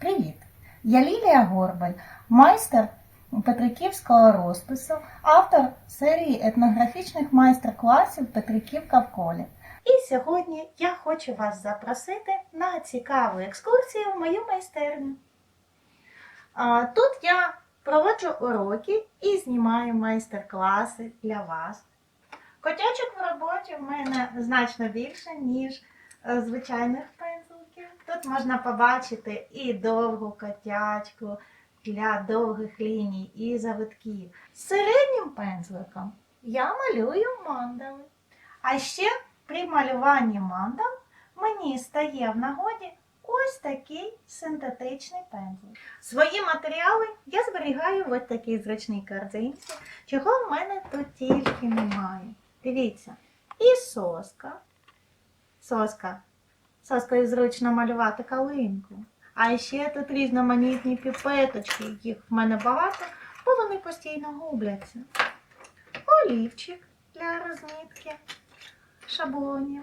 Привіт! Я Лілія Горбаль, майстер Петриківського розпису, автор серії етнографічних майстер-класів Петриківка в колі. І сьогодні я хочу вас запросити на цікаву екскурсію в мою майстерню. Тут я проводжу уроки і знімаю майстер-класи для вас. Котячок в роботі в мене значно більше, ніж е, звичайних пензликів. Тут можна побачити і довгу котячку для довгих ліній, і завитків. З середнім пензликом я малюю мандали. А ще при малюванні мандал мені стає в нагоді ось такий синтетичний пензлик. Свої матеріали я зберігаю в ось такій зручній корзинці, чого в мене тут тільки немає. Дивіться, і соска. Соска. Соскою зручно малювати калинку. А ще тут різноманітні піпеточки, їх в мене багато, бо вони постійно губляться. Олівчик для розмітки шаблонів,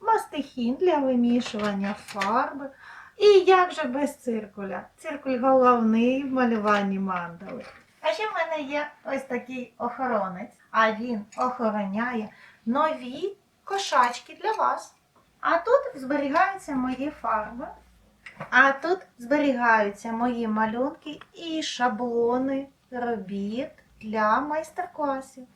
мастихін для вимішування фарби. І як же без циркуля? Циркуль головний в малюванні мандали. А ще в мене є ось такий охоронець, а він охороняє нові кошачки для вас. А тут зберігаються мої фарби. А тут зберігаються мої малюнки і шаблони робіт для майстер-класів.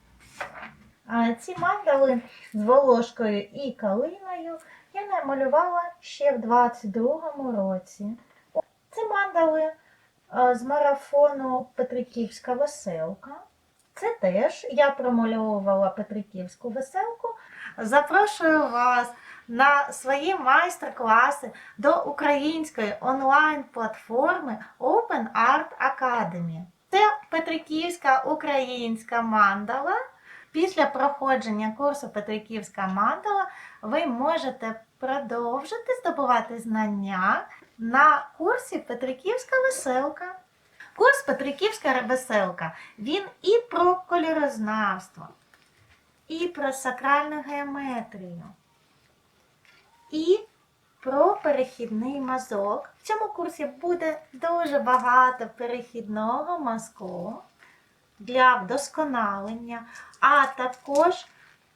Ці мандали з волошкою і калиною я намалювала ще в 22-му році. Це мандали з марафону Петриківська веселка. Це теж я промальовувала Петриківську веселку. Запрошую вас на свої майстер-класи до української онлайн-платформи Open Art Academy. Це Петриківська українська мандала. Після проходження курсу Петриківська мандала ви можете продовжити здобувати знання на курсі Петриківська веселка. Курс Петриківська веселка він і про кольорознавство, і про сакральну геометрію, і про перехідний мазок. В цьому курсі буде дуже багато перехідного мазку для вдосконалення, а також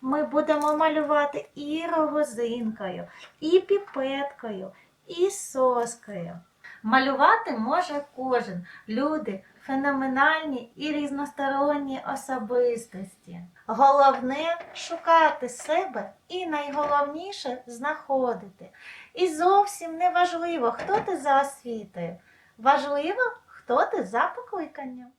ми будемо малювати і рогозинкою, і піпеткою, і соскою. Малювати може кожен. Люди феноменальні і різносторонні особистості. Головне шукати себе і найголовніше знаходити. І зовсім не важливо, хто ти за освітою. Важливо, хто ти за покликанням.